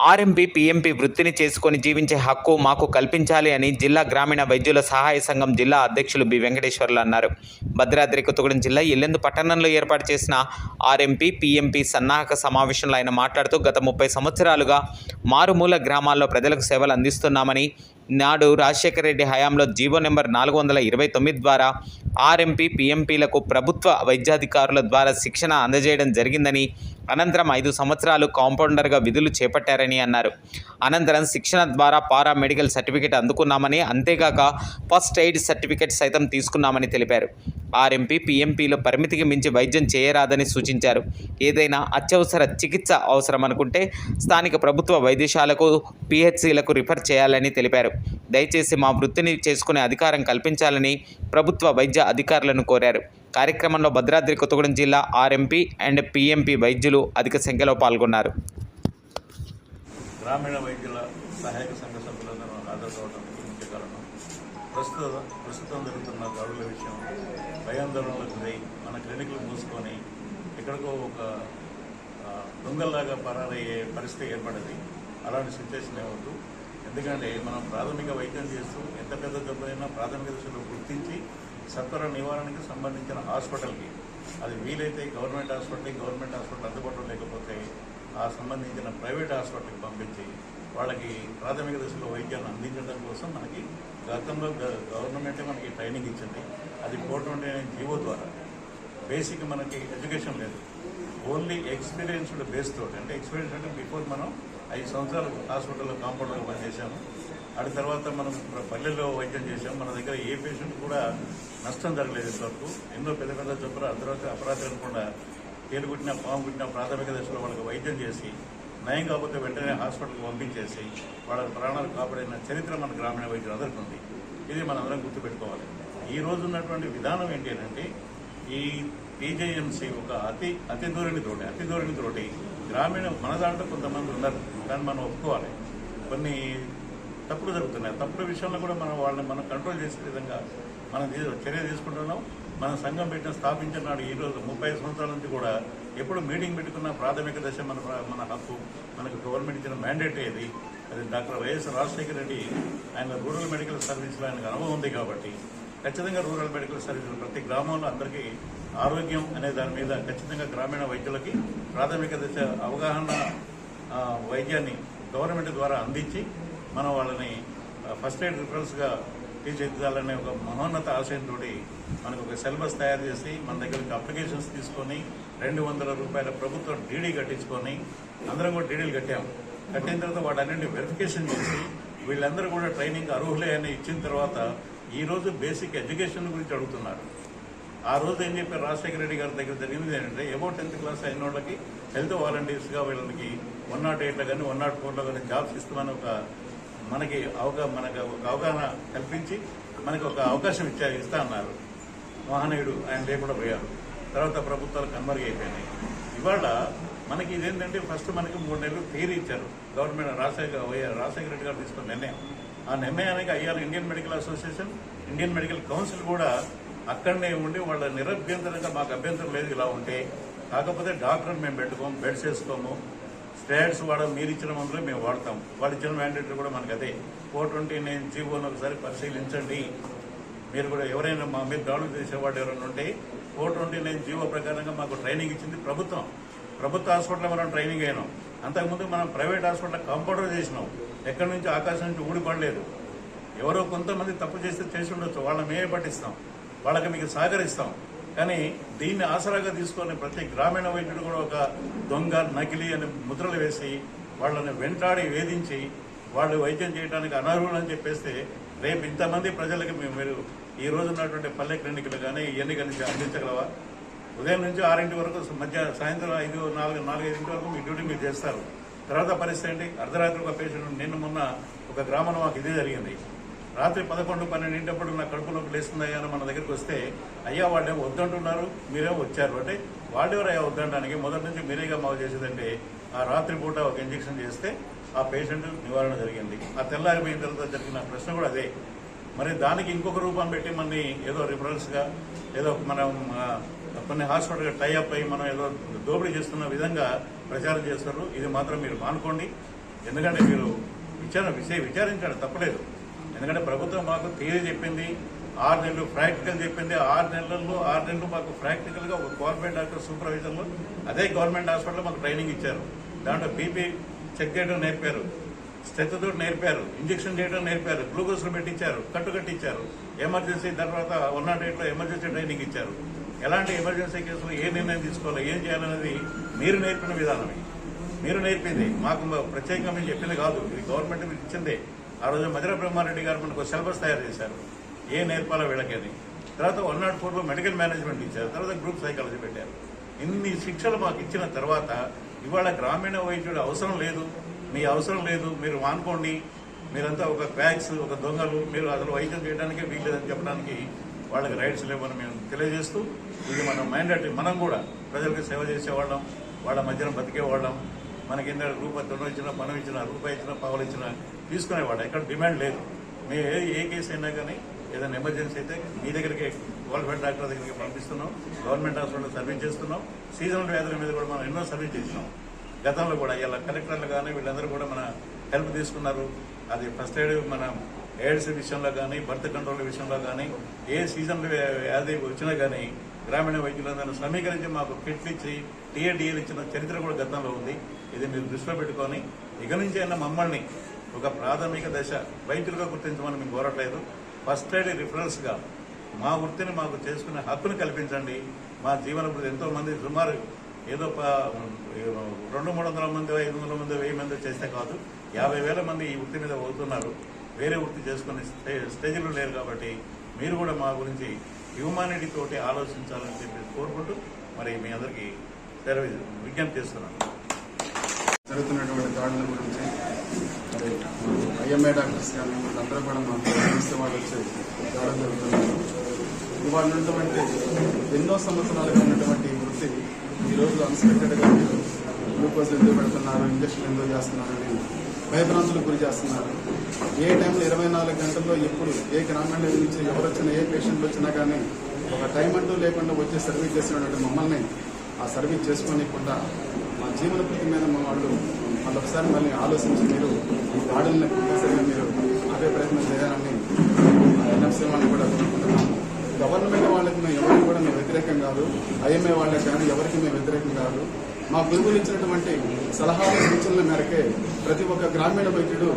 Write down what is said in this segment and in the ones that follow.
RMP PMP వృత్తిని చేసుకొని జీవించే హక్కు మాకు కల్పించాలి అని జిల్లా గ్రామీణ వైద్యుల సహాయ సంఘం జిల్లా అధ్యక్షులు బి. వెంకటేశ్వర్లు అన్నారు. భద్రాద్రి కొత్తగూడెం జిల్లా ఎల్లెందు పట్టణంలో ఏర్పాటు చేసిన ఆర్ఎంపీ పీఎంపీ సన్నాహక సమావేశంలో ఆయన మాట్లాడుతూ గత ముప్పై సంవత్సరాలుగా మారుమూల గ్రామాల్లో ప్రజలకు సేవలు అందిస్తున్నామని నాడు రాజశేఖర రెడ్డి హయాంలో జీవో నెంబర్ నాలుగు వందల ఇరవై తొమ్మిది ద్వారా ఆర్ఎంపీ పీఎంపీలకు ప్రభుత్వ వైద్యాధికారుల ద్వారా శిక్షణ అందజేయడం జరిగిందని అనంతరం ఐదు సంవత్సరాలు కాంపౌండర్గా విధులు చేపట్టారని అన్నారు. అనంతరం శిక్షణ ద్వారా పారా మెడికల్ సర్టిఫికేట్ అందుకున్నామని అంతేగాక ఫస్ట్ ఎయిడ్ సర్టిఫికేట్ సైతం తీసుకున్నామని తెలిపారు. ఆర్ఎంపీ పీఎంపీలో పరిమితికి మించి వైద్యం చేయరాదని సూచించారు. ఏదైనా అత్యవసర చికిత్స అవసరం అనుకుంటే స్థానిక ప్రభుత్వ వైద్యశాలకు పిహెచ్సిలకు రిఫర్ చేయాలని తెలిపారు. దయచేసి మా వృత్తిని చేసుకునే అధికారం కల్పించాలని ప్రభుత్వ వైద్య అధికారులను కోరారు. కార్యక్రమంలో భద్రాద్రి కొత్తగూడెం జిల్లా ఆర్ఎంపీ అండ్ పీఎంపీ వైద్యులు అధిక సంఖ్యలో పాల్గొన్నారు. గ్రామీణ వైద్యుల సహాయక సంఘ సభ్యులందరూ హాజరు కావడానికి ముఖ్య కారణం ప్రస్తుత ప్రస్తుతం జరుగుతున్న దాడుల విషయం భయాందోళనలకు గురై మన క్లినిక్లు మూసుకొని ఎక్కడికో ఒక దొంగల్లాగా పరారయ్యే పరిస్థితి ఏర్పడింది. అలాంటి సిచ్యువేషన్ ఏమవుతూ ఎందుకంటే మనం ప్రాథమిక వైద్యం చేస్తూ ఎంత పెద్ద జబ్బైనా ప్రాథమిక దశలో గుర్తించి సత్వర నివారణకి సంబంధించిన హాస్పిటల్కి అది వీలైతే గవర్నమెంట్ హాస్పిటల్కి గవర్నమెంట్ హాస్పిటల్ అందుబాటులో లేకపోతే ఆ సంబంధించిన ప్రైవేట్ హాస్పిటల్కి పంపించి వాళ్ళకి ప్రాథమిక దశలో వైద్యాన్ని అందించడం కోసం మనకి గతంలో గ- గవర్నమెంటే మనకి ట్రైనింగ్ ఇచ్చింది. అది ఫోర్ ట్వంటీ నైన్ జీవో ద్వారా. బేసిక్ మనకి ఎడ్యుకేషన్ లేదు. ఓన్లీ ఎక్స్పీరియన్స్డ్ బేస్ తోటి అంటే ఎక్స్పీరియన్స్ అంటే బిఫోర్ మనం ఐదు సంవత్సరాలు హాస్పిటల్లో కాంపౌండర్గా పనిచేశాము. ఆడి తర్వాత మనం పల్లెల్లో వైద్యం చేసాం మన దగ్గర ఏ పేషెంట్ కూడా నష్టం జరగలేదు ఇంతవరకు ఎన్నో పెద్ద పెద్ద జబ్బులు అర్ధరాత్రి అపరాధం అనకుండా తేలు కుట్టిన పాము కుట్టిన ప్రాథమిక దశలో వాళ్ళకి వైద్యం చేసి నయం కాకపోతే వెంటనే హాస్పిటల్కి పంపించేసి వాళ్ళ ప్రాణాలు కాపాడిన చరిత్ర మన గ్రామీణ వైద్యులు అందరికీ ఉంది. ఇది మనందరం గుర్తుపెట్టుకోవాలి. ఈ రోజు ఉన్నటువంటి విధానం ఏంటి అంటే ఈ టీజేఎంసీ ఒక అతి అతి ధోరణి తోటి అతి ధోరణి తోటి గ్రామీణ మన దాంట్లో కొంతమంది ఉన్నారు. కానీ మనం ఒప్పుకోవాలి. కొన్ని తప్పులు జరుగుతున్నాయి. తప్పుడు విషయంలో కూడా మనం వాళ్ళని మనం కంట్రోల్ చేసే విధంగా మనం చర్య తీసుకుంటున్నాం. మన సంఘం పెట్టిన స్థాపించిన నాడు ఈ రోజు ముప్పై సంవత్సరాల నుంచి కూడా ఎప్పుడు మీటింగ్ పెట్టుకున్న ప్రాథమిక దశ మన మన హక్కు. మనకు గవర్నమెంట్ ఇచ్చిన మ్యాండేట్ ఏది? అది డాక్టర్ వైఎస్ రాజశేఖర రెడ్డి ఆయన రూరల్ మెడికల్ సర్వీస్లో ఆయనకు అనుభవం ఉంది కాబట్టి ఖచ్చితంగా రూరల్ మెడికల్ సర్వీసులు ప్రతి గ్రామంలో అందరికీ ఆరోగ్యం అనే దాని మీద ఖచ్చితంగా గ్రామీణ వైద్యులకి ప్రాథమిక దశ అవగాహన వైద్యాన్ని గవర్నమెంట్ ద్వారా అందించి మనం వాళ్ళని ఫస్ట్ ఎయిడ్ రిఫరెన్స్గా తీర్చిదిద్దాలనే ఒక మహోన్నత ఆశయంతో మనకు ఒక సిలబస్ తయారు చేసి మన దగ్గరికి అప్లికేషన్స్ తీసుకొని రెండు వందల రూపాయల ప్రభుత్వం డీడీ కట్టించుకొని అందరం కూడా డీడీలు కట్టాము కట్టిన తర్వాత వాటన్నింటినీ వెరిఫికేషన్ చేసి వీళ్ళందరూ కూడా ట్రైనింగ్ అర్హులే అని ఇచ్చిన తర్వాత ఈరోజు బేసిక్ ఎడ్యుకేషన్ గురించి అడుగుతున్నారు. ఆ రోజు ఏం చెప్పారు రాజశేఖర రెడ్డి గారి దగ్గర జరిగింది ఏంటంటే ఎబో టెన్త్ క్లాస్ అయిన వాళ్ళకి హెల్త్ వాలంటీర్స్గా వీళ్ళకి వన్ నాట్ ఎయిట్లో కానీ వన్ నాట్ ఫోర్లో కానీ జాబ్స్ ఇస్తామని ఒక మనకి అవగా మనకు ఒక అవగాహన కల్పించి మనకి ఒక అవకాశం ఇచ్చా ఇస్తా అన్నారు. మహానీయుడు ఆయన లేకుండా పోయారు. తర్వాత ప్రభుత్వాలు కన్మరుగైపోయినాయి ఇవాళ మనకి ఇదేంటంటే ఫస్ట్ మనకి మూడు నెలలు థియరీ ఇచ్చారు. గవర్నమెంట్ రాజశేఖర రాజశేఖర రెడ్డి గారు తీసుకున్న నిర్ణయం. ఆ నిర్ణయానికి అయ్యారు Indian Medical Association Indian Medical Council కూడా అక్కడనే ఉండి వాళ్ళ నిరభ్యంతరంగా మాకు అభ్యంతరం లేదు ఇలా ఉంటే. కాకపోతే డాక్టర్ మేము పెట్టుకోము బెడ్స్ వేసుకోము స్టేట్స్ వాడడం మీరు ఇచ్చిన మందులు మేము వాడతాం వాళ్ళు ఇచ్చిన మ్యాండేటరీ కూడా మనకి అదే. ఫోర్ ట్వంటీ నైన్ జీవోని ఒకసారి పరిశీలించండి. మీరు కూడా ఎవరైనా మా మీద దాడులు చేసేవాడు ఎవరైనా ఉంటే ఫోర్ ట్వంటీ నైన్ జీవో ప్రకారంగా మాకు ట్రైనింగ్ ఇచ్చింది ప్రభుత్వం. ప్రభుత్వ హాస్పిటల్లో మనం ట్రైనింగ్ అయినాం. అంతకుముందు మనం ప్రైవేట్ హాస్పిటల్ కంపౌండర్ చేసినాం. ఎక్కడి నుంచి ఆకాశం నుంచి ఊడిపడలేదు ఎవరో కొంతమంది తప్పు చేస్తే చేసి ఉండొచ్చు. వాళ్ళని మేమే పట్టిస్తాం. వాళ్ళకి మీకు సహకరిస్తాం. కానీ దీన్ని ఆసరాగా తీసుకొని ప్రతి గ్రామీణ వైద్యుడు కూడా ఒక దొంగ నకిలీ అని ముద్రలు వేసి వాళ్ళని వెంటాడి వేధించి వాళ్ళు వైద్యం చేయడానికి అనర్హులు అని చెప్పేస్తే రేపు ఇంతమంది ప్రజలకి మేము మీరు ఈ రోజు ఉన్నటువంటి పల్లె క్లినిక్లు కానీ ఇవన్నీ కానీ అందించగలవా? ఉదయం నుంచి ఆరింటి వరకు మధ్య సాయంత్రం ఐదు నాలుగు నాలుగైదింటి వరకు మీ డ్యూటీ మీరు చేస్తారు. తర్వాత పరిస్థితి ఏంటి? అర్ధరాత్రి ఒక పేషెంట్ నిన్న మొన్న ఒక గ్రామంలో మాకు ఇదే జరిగింది. రాత్రి పదకొండు పన్నెండింటప్పుడు నా కడుపులోకి నొప్పి లేస్తుందయ్యా అని మన దగ్గరికి వస్తే అయ్యా వాళ్ళే వద్దంటున్నారు మీరే వచ్చారు. అంటే వాళ్ళెవరు అయ్యా వద్దంటానికి? మొదటి నుంచి మీరేగా మాకు చేసేదంటే ఆ రాత్రి పూట ఒక ఇంజెక్షన్ చేస్తే ఆ పేషెంట్ నివారణ జరిగింది. ఆ తెల్లారిపోయిన తర్వాత జరిగిన ప్రశ్న కూడా అదే. మరి దానికి ఇంకొక రూపం పెట్టి మనని ఏదో రిఫరెన్స్గా ఏదో మనం కొన్ని హాస్పిటల్గా టైఅప్ అయ్యి మనం ఏదో దోపిడీ చేస్తున్న విధంగా ప్రచారం చేస్తారు ఇది మాత్రం మీరు మానుకోండి. ఎందుకంటే మీరు విచారణ విషయం విచారించండి తప్పలేదు. ఎందుకంటే ప్రభుత్వం మాకు థియరీ చెప్పింది ఆరు నెలలు ప్రాక్టికల్ చెప్పింది ఆరు నెలల్లో ఆరు నెలలు మాకు ప్రాక్టికల్గా ఒక గవర్నమెంట్ డాక్టర్ సూపర్వైజర్లు అదే గవర్నమెంట్ హాస్పిటల్లో మాకు ట్రైనింగ్ ఇచ్చారు. దాంట్లో బీపీ చెక్ చేయడం నేర్పారు. స్టెత్తో నేర్పారు. ఇంజక్షన్ చేయడం నేర్పారు. గ్లూకోజ్లు పెట్టించారు. కట్టు కట్టించారు. ఎమర్జెన్సీ తర్వాత వన్ నాట్ ఎయిట్లో ఎమర్జెన్సీ ట్రైనింగ్ ఇచ్చారు. ఎలాంటి ఎమర్జెన్సీ కేసులు ఏ నిర్ణయం తీసుకోవాలి ఏం చేయాలనేది మీరు నేర్పిన విధానమే. మీరు నేర్పింది మాకు ప్రత్యేకంగా మీరు చెప్పింది కాదు. ఇది గవర్నమెంట్ మీకు ఇచ్చిందే. ఆ రోజు మధుర బ్రహ్మారెడ్డి గారు మనకు సిలబస్ తయారు చేశారు. ఏ నేర్పాలో వీళ్ళకేది. తర్వాత వన్ నాట్ ఫోర్లో మెడికల్ మేనేజ్మెంట్ ఇచ్చారు. తర్వాత గ్రూప్ సైకాలజీ పెట్టారు. ఇన్ని శిక్షలు మాకు ఇచ్చిన తర్వాత ఇవాళ గ్రామీణ వైద్యుడు అవసరం లేదు. మీ అవసరం లేదు మీరు వానుకోండి. మీరంతా ఒక బ్యాగ్స్ ఒక దొంగలు. మీరు అసలు వైద్యం చేయడానికి వీల్లేదని చెప్పడానికి వాళ్ళకి రైట్స్ లేవని మేము తెలియజేస్తూ ఇది మనం మ్యాండేటరీ మనం కూడా ప్రజలకు సేవ చేసేవాళ్ళం వాళ్ళ మధ్యన బతికేవాళ్ళం. మనకి ఏంటంటే రూపాయి తొండ ఇచ్చినా పనం ఇచ్చినా రూపాయి ఇచ్చినా పావులు ఇచ్చినా తీసుకునేవాడు ఎక్కడ డిమాండ్ లేదు. మీ ఏ ఏ కేసు అయినా కానీ ఏదైనా ఎమర్జెన్సీ అయితే మీ దగ్గరికి గవర్నమెంట్ డాక్టర్ దగ్గరికి పంపిస్తున్నాం. గవర్నమెంట్ హాస్పిటల్ సర్వీస్ చేస్తున్నాం. సీజనల్ వ్యాధుల మీద కూడా మనం ఎన్నో సర్వీస్ చేసినాం. గతంలో కూడా ఇలా కలెక్టర్లు కానీ వీళ్ళందరూ కూడా మన హెల్ప్ తీసుకున్నారు. అది ఫస్ట్ ఎయిడ్ మన ఎయిడ్స్ విషయంలో కానీ బర్త్ కంట్రోల్ విషయంలో కానీ ఏ సీజన్ వ్యాధి వచ్చినా కానీ గ్రామీణ వైద్యులందరూ సమీకరించి మాకు కిట్లు ఇచ్చి టీఏడిఏలు ఇచ్చిన చరిత్ర కూడా గతంలో ఉంది. ఇది మీరు దృష్టిలో పెట్టుకొని ఇక నుంచి అయినా మమ్మల్ని ఒక ప్రాథమిక దశ వైద్యులుగా గుర్తించమని మేము కోరట్లేదు. ఫస్ట్ ఎయిడ్ రిఫరెన్స్గా మా వృత్తిని మాకు చేసుకునే హక్కును కల్పించండి. మా జీవన ఎంతోమంది సుమారు ఏదో రెండు మూడు వందల మంది ఐదు వందల మంది వెయ్యి మంది చేస్తే కాదు. యాభై వేల మంది ఈ వృత్తి మీద పోతున్నారు. వేరే వృత్తి చేసుకునే స్టే స్టేజ్లో లేరు కాబట్టి మీరు కూడా మా గురించి హ్యూమానిటీ తోటి ఆలోచించాలని చెప్పి కోరుకుంటూ మరి మీ అందరికీ సెలవు విజ్ఞప్తి చేస్తున్నాను. జరుగుతున్నటువంటి దాడుల గురించి మరి ఐఎంఏ డాక్టర్స్ కానీ అందరూ కూడా మాకు వాళ్ళు వచ్చి దాడులు జరుగుతున్నారు ఇవాళ ఉన్నటువంటి ఎన్నో సంవత్సరాలుగా ఉన్నటువంటి వృత్తి ఈరోజు అన్స్పెక్టెడ్గా మీరు గ్లూకోజ్ ఎందుకు పెడుతున్నారు? ఇంజక్షన్ ఎందుకు చేస్తున్నారని భయభ్రాంతులకు గురి చేస్తున్నారు. ఏ టైంలో ఇరవై నాలుగు గంటల్లో ఎప్పుడు ఏ గ్రామీణ నుంచి ఎవరు వచ్చినా ఏ పేషెంట్ వచ్చినా కానీ ఒక టైం అంటూ లేకుండా వచ్చి సర్వీస్ చేసినటువంటి మమ్మల్ని ఆ సర్వీస్ చేసుకోనికుండా మా జీవన ప్రతి మీద మా వాళ్ళు వాళ్ళు ఒకసారి మళ్ళీ ఆలోచించి మీరు ఈ దాడులను కంపల్సరీగా మీరు అదే ప్రయత్నం చేయాలని ఎన్ఎఫ్సీ వాళ్ళని కూడా కోరుకుంటున్నాము గవర్నమెంట్ వాళ్ళకి మేము ఎవరికి కూడా మేము వ్యతిరేకం కాదు. ఐఎంఏ వాళ్ళకి కానీ ఎవరికి మేము వ్యతిరేకం కాదు. మా గురువులు ఇచ్చినటువంటి సలహాలు సూచనల మేరకే ప్రతి ఒక్క గ్రామీణ వైద్యుడు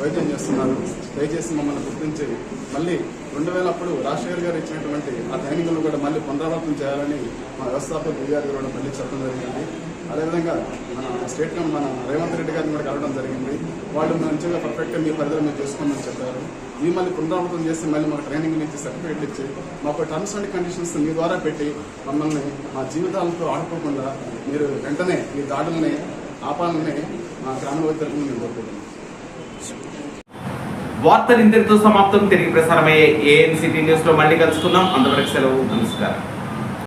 వైద్యం చేస్తున్నారు. దయచేసి మమ్మల్ని గుర్తించి మళ్ళీ రెండు వేల అప్పుడు రాజశేఖర్ గారు ఇచ్చినటువంటి ఆ దైనికులను కూడా మళ్ళీ పునరావృతం చేయాలని మా వ్యవస్థాపక విఆర్ కూడా మళ్ళీ చెప్పడం జరిగింది. అదేవిధంగా మన స్టేట్ మన రేవంత్ రెడ్డి గారిని కూడా కలవడం జరిగింది. వాళ్ళు మంచిగా పర్ఫెక్ట్గా మీ పరిధిలో మేము చేసుకోమని చెప్పారు. ఈ మళ్ళీ పునరావృతం చేసి మళ్ళీ మాకు ట్రైనింగ్ ఇచ్చి సర్టిఫికేట్ ఇచ్చి మాకు టర్మ్స్ అండ్ కండిషన్స్ మీ ద్వారా పెట్టి మమ్మల్ని మా జీవితాలతో ఆడుకోకుండా మీరు వెంటనే ఈ దాడుల్ని ఆపాలని మా గ్రామ వైద్యులకు మేము కోరుకుంటున్నాం. వార్తలు ఇంతటితో సమాప్తం. తిరిగి ప్రసారమయ్యే ఏఎన్సిటీ న్యూస్లో మళ్ళీ కలుసుకుందాం. అంతవరకు సెలవు. నమస్కారం.